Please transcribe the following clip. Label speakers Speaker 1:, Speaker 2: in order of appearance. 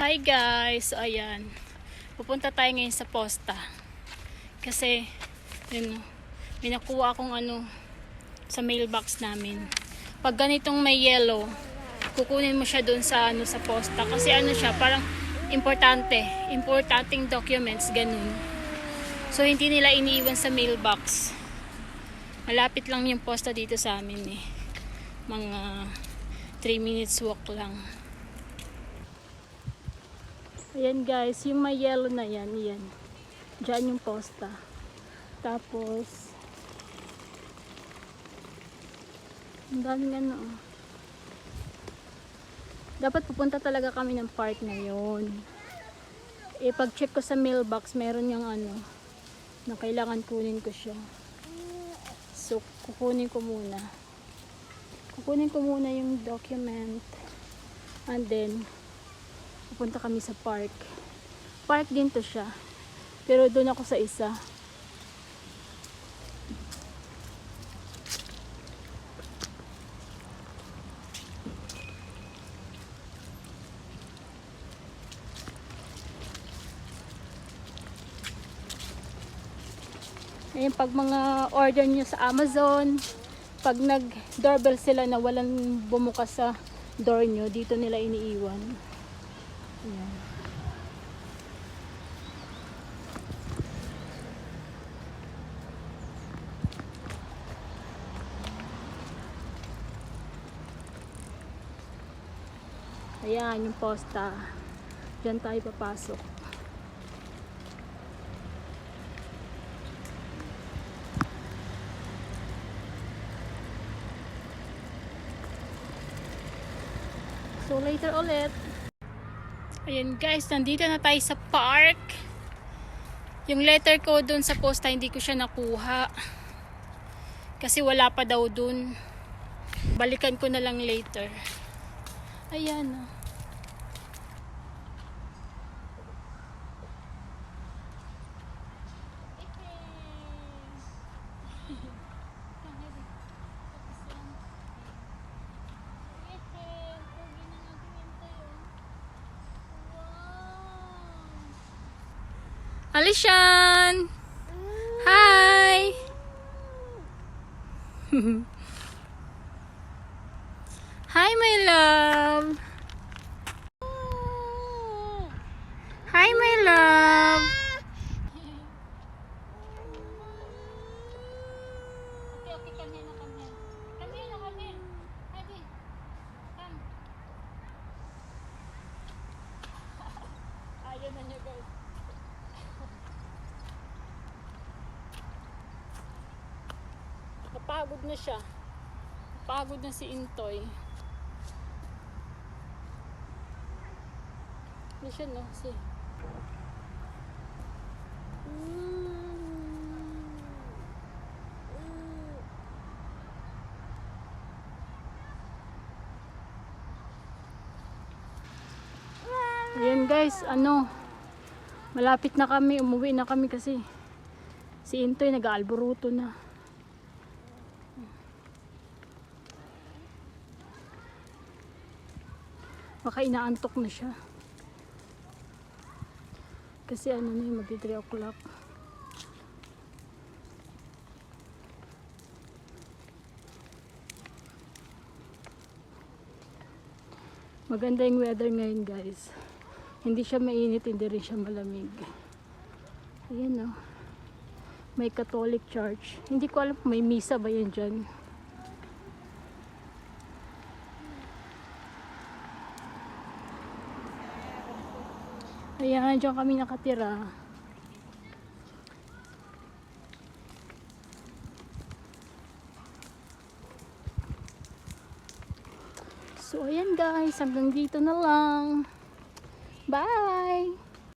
Speaker 1: Hi guys! So ayan. Pupunta tayo ngayon sa posta. Kasi, yun, may nakuha akong ano sa mailbox namin. Pag ganitong may yellow, kukunin mo siya dun sa ano sa posta. Kasi ano siya, parang importante. Importanteng documents, ganun. So, hindi nila iniiwan sa mailbox. Malapit lang yung posta dito sa amin eh. Mga 3 minutes walk lang. Ayan guys, yung may yellow na yan, yan. Diyan yung posta. Tapos, ang daming ano. Dapat pupunta talaga kami ng park ngayon. Eh, pag-check ko sa mailbox, meron yung ano, na kailangan kunin ko siya. So, kukunin ko muna. Kukunin ko muna yung document. And then, pupunta kami sa park. Park din to siya. Pero doon ako sa isa. Ayun, pag mga order nyo sa Amazon, pag nag-doorbell sila na walang bumukas sa door nyo, dito nila iniiwan. Ayan. Yung posta. Diyan tayo papasok. So later ulit. Ayan guys, nandito na tayo sa park. Yung letter ko dun sa posta, hindi ko siya nakuha. Kasi wala pa daw dun. Balikan ko na lang later. Ayan oh. Alishan! Hi! Hi, my love! Hi, my love! Ayaw na niya, guys. Napagod na siya. Napagod na si Intoy. Ano siya, no? Si... Ayan guys, ano, malapit na kami, umuwi na kami kasi si Intoy nag-aalboruto na. Baka inaantok na siya. Kasi ano na yung magti 3 o'clock. Maganda yung weather ngayon guys. Hindi siya mainit, hindi rin siya malamig. Ayan o. May Catholic Church. Hindi ko alam may misa ba yan dyan. Ayan, dyan kami nakatira. So, ayan guys. Hanggang dito na lang. Bye!